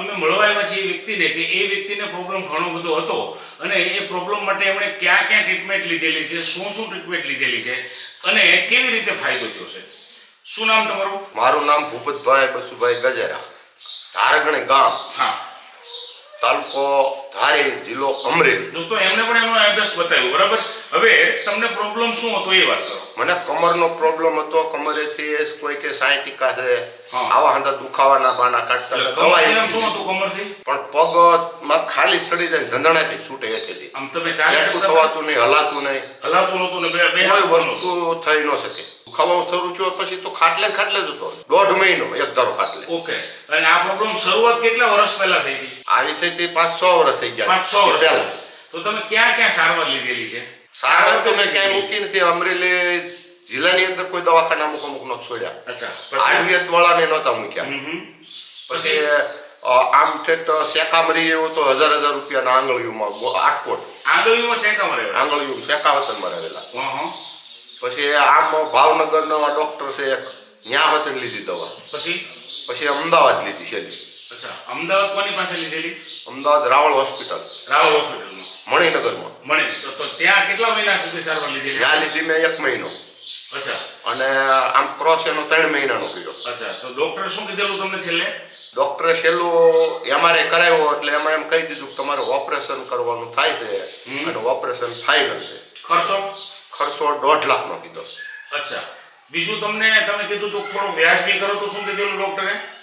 અમે મળવા આવ્યા છીએ એ વ્યક્તિને કે એ વ્યક્તિને પ્રોબ્લેમ ઘણો બધો હતો અને એ પ્રોબ્લેમ માટે એમણે ક્યાં ક્યાં ટ્રીટમેન્ટ લીધેલી છે શું શું ટ્રીટમેન્ટ લીધેલી છે અને કેવી રીતે ફાયદો થયો છે? શું નામ તમારું? મારું નામ ભૂપતભાઈ બસુભાઈ ગજેરા ધારગણી ગામ હા. તાલુકો ધારી જિલ્લો અમરેલી. દોસ્તો એમને પણ એનો એડ્રેસ બતાવ્યું બરાબર? હવે તમને પ્રોબ્લેમ શું હતો એ વાત કરો. મને કમરનો પ્રોબ્લેમ હતો. કમરેથી એસ કોઈ કે સાયટિકા છે. આવા હંધા દુખાવાના બાના એટલે કમર શું. હતું કમરથી? પણ પગમાં ખાલી સડી જાય ધંધણાથી છૂટે એટલી. આમ તમે ચાલી શકતા થવાતું નહીં હલાતું નહીં. હલાતું નહોતું ને બે બે કોઈ વસ્તુ થઈ ન શકે. દુખાવો શરૂ થયો પછી તો ખાટલે ખાટલે જ હતો દોઢ મહિનો એક ધારો ખાટલે. ઓકે. અને આ પ્રોબ્લેમ શરૂઆત કેટલા વર્ષ પહેલા થઈ હતી? આવી થઈ તે પાંચ છ વર્ષ થઈ ગયા. પાંચ છ વર્ષ. તો તમે ક્યાં ક્યાં સારવાર લીધેલી છે? તો મેં ક્યાંય મૂકી નથી અમરેલી જિલ્લાની અંદર કોઈ દવાખાના અમુક અમુક નો છોડ્યા. પછી? આયુર્વેદ વાળાને નહોતા મૂક્યા. પછી આમ ઠેઠ શેકામરી એવો તો હજાર હજાર રૂપિયાના આંગળીઓમાં આટકોટ આંગળીઓમાં ચેકા મરે આંગળીઓ શેકાવતનમાં રહેલા. પછી આમ ભાવનગરનો ડોક્ટર છે એક હોતે લીધી દવા. પછી? પછી અમદાવાદ લીધી છેલ્લી. અમદાવાદ કોની પાસે લીધેલી? અમદાવાદ રાવળ હોસ્પિટલ. રાવળ હોસ્પિટલમાં. મણિનગરમાં. મળે. તો ત્યાં કેટલા મહિના સુધી સારવાર લીધી ત્યાં લીધી મેં એક મહિનો. અચ્છા. અને આમ ક્રોસ એનો ત્રણ મહિનાનો કર્યો. અચ્છા. તો ડોક્ટરે શું કીધેલું તમને છેલ્લે? ડોક્ટરે છેલ્લું એમઆરઆઈ કરાવ્યો એટલે એમાં એમ કહી દીધું કે તમારે ઓપરેશન કરવાનું થાય છે અને ઓપરેશન ફાઇનલ છે. ખર્ચો? ખર્ચો દોઢ લાખનો કીધો. અચ્છા. બીજું તમને તમે કીધું તો થોડો વ્યાજબી કરો તો શું કીધેલું ડોક્ટરે?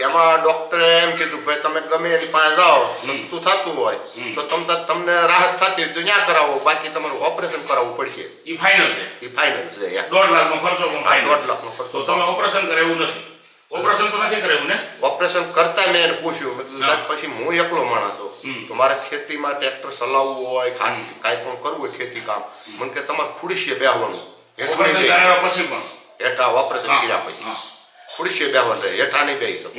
એમાં ડોક્ટરે એમ કીધું ભાઈ તમે ગમે એની પાસે જાઓ સસ્તું થતું હોય તો તમને તમને રાહત થતી તો ત્યાં કરાવો બાકી તમારું ઓપરેશન કરાવવું પડશે. એ ફાઇનલ છે. એ ફાઇનલ છે દોઢ લાખનો ખર્ચો પણ દોઢ લાખનો તો તમે ઓપરેશન કરાવ્યું નથી. ઓપરેશન તો નથી કરાવ્યું ને? ઓપરેશન કરતા મેં એને પૂછ્યું મેં કીધું સાહેબ પછી હું એકલો માણસ છું. તો મારે ખેતીમાં ટ્રેક્ટર ચલાવવું હોય ખાલી કાંઈ પણ કરવું હોય ખેતી કામ. મને કે તમારે ખુડીસીએ બેહવાનું. ઓપરેશન કરાવ્યા પછી પણ. હેઠા ઓપરેશન કર્યા પછી. છે બેહવાનું રહે હેઠા નહીં બેહી શકો.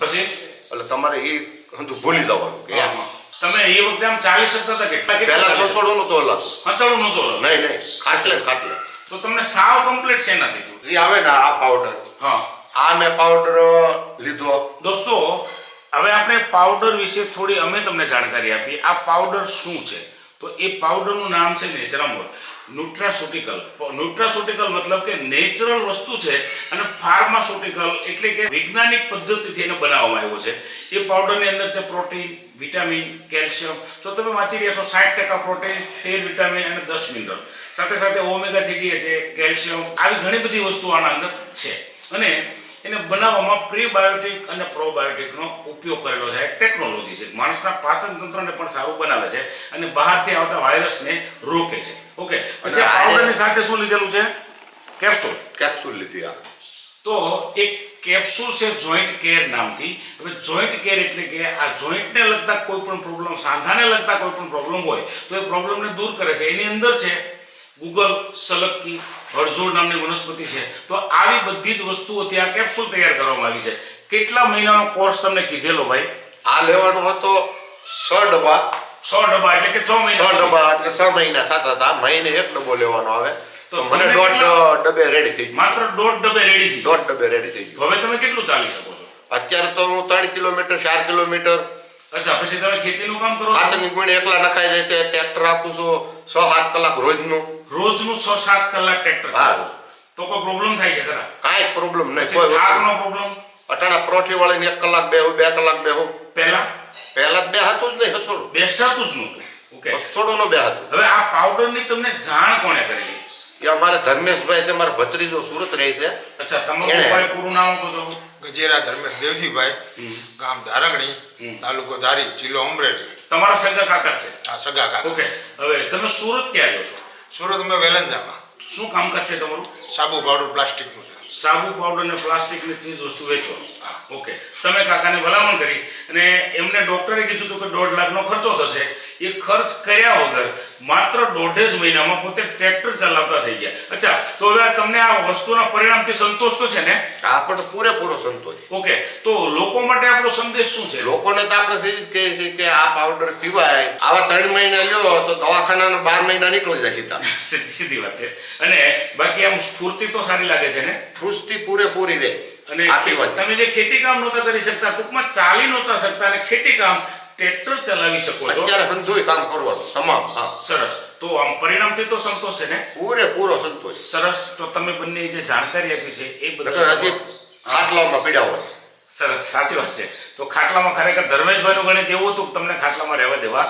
પછી? એટલે તમારે એ હંધું ભૂલી જવાનું કે. તમે એ વખતે આમ ચાલી શકતા હતા કેટલા કેટલા? રસોડું નતો હલાતું હંચાળું નહોતો હલો. નહીં નહીં. ખાટલે ખાટલે. તો તમને સાવ કમ્પ્લીટ છે નથી થયું જે આવે ને આ પાવડર હા. આ મેં પાવડર લીધો. દોસ્તો હવે આપણે પાવડર વિશે થોડી અમે તમને જાણકારી આપી આ પાવડર શું છે? તો એ પાવડરનું નામ છે નેચરામોર ન્યુટ્રાસ્યુટિકલ ન્યુટ્રાસ્યુટિકલ મતલબ કે નેચરલ વસ્તુ છે અને ફાર્માસ્યુટિકલ એટલે કે વૈજ્ઞાનિક પદ્ધતિથી એને બનાવવામાં આવ્યો છે. એ પાવડરની અંદર છે પ્રોટીન વિટામિન કેલ્શિયમ જો તમે વાંચી રહ્યા છો, સાઠ ટકા પ્રોટીન તેર વિટામિન અને દસ મિનરલ સાથે સાથે ઓમેગા થ્રી છે કેલ્શિયમ આવી ઘણી બધી વસ્તુઓ આના અંદર છે. અને એને બનાવવામાં પ્રીબાયોટિક અને પ્રોબાયોટિકનો ઉપયોગ કરેલો છે. ટેકનોલોજી છે. માણસના પાચન તંત્રને પણ સારું બનાવે છે અને બહારથી આવતા વાયરસને રોકે છે. ઓકે? પછી આ પાવડરની સાથે શું લીધેલું છે? કેપ્સ્યુલ. કેપ્સ્યુલ લીધી આ તો એક કેપ્સ્યુલ છે જોઈન્ટ કેર નામથી. હવે જોઈન્ટ કેર એટલે કે આ જોઈન્ટને લગતા કોઈ પણ પ્રોબ્લેમ સાંધાને લગતા કોઈ પણ પ્રોબ્લેમ હોય તો એ પ્રોબ્લેમને દૂર કરે છે. એની અંદર છે ગૂગલ સલક્કી હળઝોળ નામની વનસ્પતિ છે. તો આવી બધી જ વસ્તુઓથી આ કેપ્સ્યુલ તૈયાર કરવામાં આવી છે. કેટલા મહિનાનો કોર્સ તમને કીધેલો ભાઈ? આ લેવાનો હતો છ ડબ્બા. છ ડબ્બા એટલે કે છ છ મહિના ડબ્બા એટલે છ મહિના થતા હતા. મહિને એક ડબ્બો લેવાનો આવે. તો મને દોઢ ડબ્બે રેડી થઈ માત્ર દોઢ ડબ્બે રેડી થઈ દોઢ ડબ્બે રેડી થઈ હવે તમે કેટલું ચાલી શકો છો? અત્યારે તો હું ત્રણ કિલોમીટર ચાર કિલોમીટર અચ્છા પછી તમે ખેતીનું કામ કરો હા તો ગુણ એકલા નખાઈ જાય છે ટ્રેક્ટર આપું છું છ સાત કલાક રોજનું. રોજનું છ સાત કલાક ટ્રેક્ટર હા. તો કોઈ પ્રોબ્લેમ થાય છે ખરા? કાંઈ પ્રોબ્લેમ નહીં કોઈ થાકનો પ્રોબ્લેમ અટાણા પરોઠી વાળીને એક કલાક બેહું બે કલાક બેહું. પહેલા? પહેલા બે હતું જ નહીં હસોડું. બેસાતું જ નહોતું. ઓકે હસોડું નો બે હતું હવે આ પાવડરની તમને જાણ કોણે કરેલી? એ અમારે ધર્મેશભાઈ છે મારા ભત્રીજો સુરત રહે છે. અચ્છા તમારું પૂરું નામ કહો તો ગજેરા ધર્મેશ દેવજીભાઈ ગામ ધારંગણી તાલુકો ધારી જિલ્લો અમરેલી. તમારા સગા કાકા જ છે? હા સગા કાકા. ઓકે હવે તમે સુરત ક્યાં રહ્યો છો? સુરત અમે વેલંજામાં. શું કામકાજ છે તમારું? સાબુ પાવડર પ્લાસ્ટિકનું છે. સાબુ પાવડર અને પ્લાસ્ટિકની ચીજ વસ્તુ વેચો. ઓકે તમે કાકાને ભલામણ કરી અને એમને ડૉક્ટરે કીધું હતું કે દોઢ લાખનો ખર્ચો થશે. એ ખર્ચ કર્યા વગર માત્ર દોઢે જ મહિનામાં પોતે ટ્રેક્ટર ચલાવતા થઈ ગયા. અચ્છા તો હવે તમને આ વસ્તુના પરિણામથી સંતોષ તો છે ને? આ પણ પૂરેપૂરો સંતોષ. ઓકે તો લોકો માટે આપણો સંદેશ શું છે? લોકોને તો આપણે થઈ કહે છે કે આ પાવડર પીવાય. આવા ત્રણ મહિના લ્યો તો દવાખાનાના બાર મહિના નીકળી જાય સીધા. સીધી સીધી વાત છે. અને બાકી આમ સ્ફૂર્તિ તો સારી લાગે છે ને? સ્ફૂર્તિ પૂરેપૂરી રહે. અને આખી વાત. તમે જે ખેતી કામ નહોતા કરી શકતા ટૂંકમાં ચાલી નહોતા શકતા અને ખેતી કામ ટ્રેક્ટર ચલાવી શકો છો. અત્યારે ધંધોય કામ કરવાનું તમામ હા. સરસ. તો આમ પરિણામથી તો સંતોષ છે ને પૂરેપૂરો સંતોષ. સરસ. તો તમે બંને જે જાણકારી આપી છે એ બદલ હજી ખાટલામાં પીડા હોય. સરસ સાચી વાત છે. તો ખાટલામાં ખરેખર ધર્મેશભાઈનું ગણિત એવું હતું કે તમને ખાટલામાં રહેવા દેવા.